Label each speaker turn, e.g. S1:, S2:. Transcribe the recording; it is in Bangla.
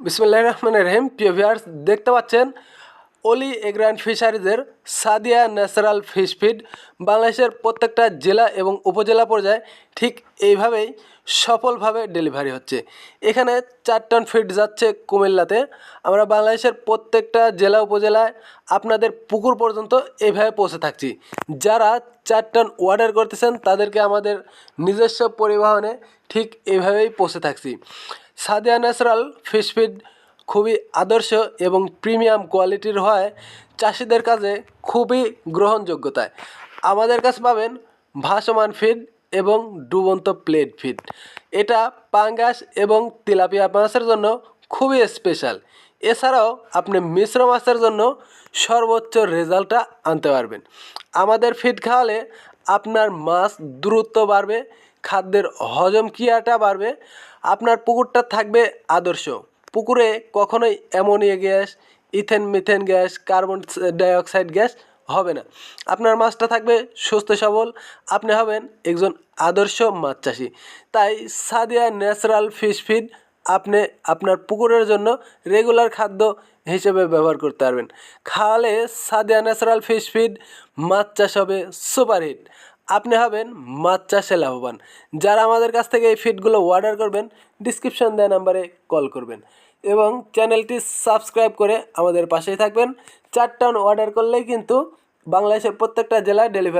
S1: বিসমুল্লাহ রহমান রহিম প্রিয় ভিউয়ার্স দেখতে পাচ্ছেন অলি এগ্রান্ড ফিশারিজের সাদিয়া ন্যাচারাল ফিশ ফিড বাংলাদেশের প্রত্যেকটা জেলা এবং উপজেলা পর্যায়ে ঠিক এইভাবেই সফলভাবে ডেলিভারি হচ্ছে। এখানে চার টন ফিড যাচ্ছে কুমিল্লাতে। আমরা বাংলাদেশের প্রত্যেকটা জেলা উপজেলায় আপনাদের পুকুর পর্যন্ত এইভাবে পৌঁছে থাকছি। যারা চার টন অর্ডার করতেছেন, তাদেরকে আমাদের নিজস্ব পরিবহনে ঠিক এইভাবেই পৌঁছে থাকছি। সাদিয়া ন্যাচারাল ফিশ ফিড খুবই আদর্শ এবং প্রিমিয়াম কোয়ালিটির হয় চাষিদের কাছে খুবই গ্রহণযোগ্যতায়। আমাদের কাছে পাবেন ভাসমান ফিড এবং ডুবন্ত প্লেট ফিড। এটা পাঙ্গাস এবং তেলাপিয়া মাছের জন্য খুবই স্পেশাল। এছাড়াও আপনি মিশ্র মাছের জন্য সর্বোচ্চ রেজাল্টটা আনতে পারবেন। আমাদের ফিড খাওয়ালে আপনার মাছ দ্রুত বাড়বে, খাদ্যের হজম ক্রিয়াটা বাড়বে, আপনার পুকুরটা থাকবে আদর্শ। পুকুরে কখনোই ammonia gas, ethane, methane gas, carbon dioxide gas হবে না। আপনার মাছটা থাকবে সুস্থ সবল। আপনি হবেন একজন আদর্শ মাছ চাষি। তাই সাদিয়া ন্যাচারাল ফিশ ফিড আপনি আপনার পুকুরের জন্য রেগুলার খাদ্য হিসেবে ব্যবহার করতে পারবেন। খাওয়ালে সাদিয়া ন্যাচারাল ফিশ ফিড মাছ চাষ হবে সুপারহিট। আপনি হবেন মাছ চাষে লাভবান। যারা আমাদের কাছ থেকে এই ফিডগুলো অর্ডার করবেন ডিসক্রিপশন দেওয়া নাম্বারে কল করবেন এবং চ্যানেলটি সাবস্ক্রাইব করে আমাদের পাশেই থাকবেন। চার অর্ডার করলেই কিন্তু বাংলাদেশের প্রত্যেকটা জেলায় ডেলিভারি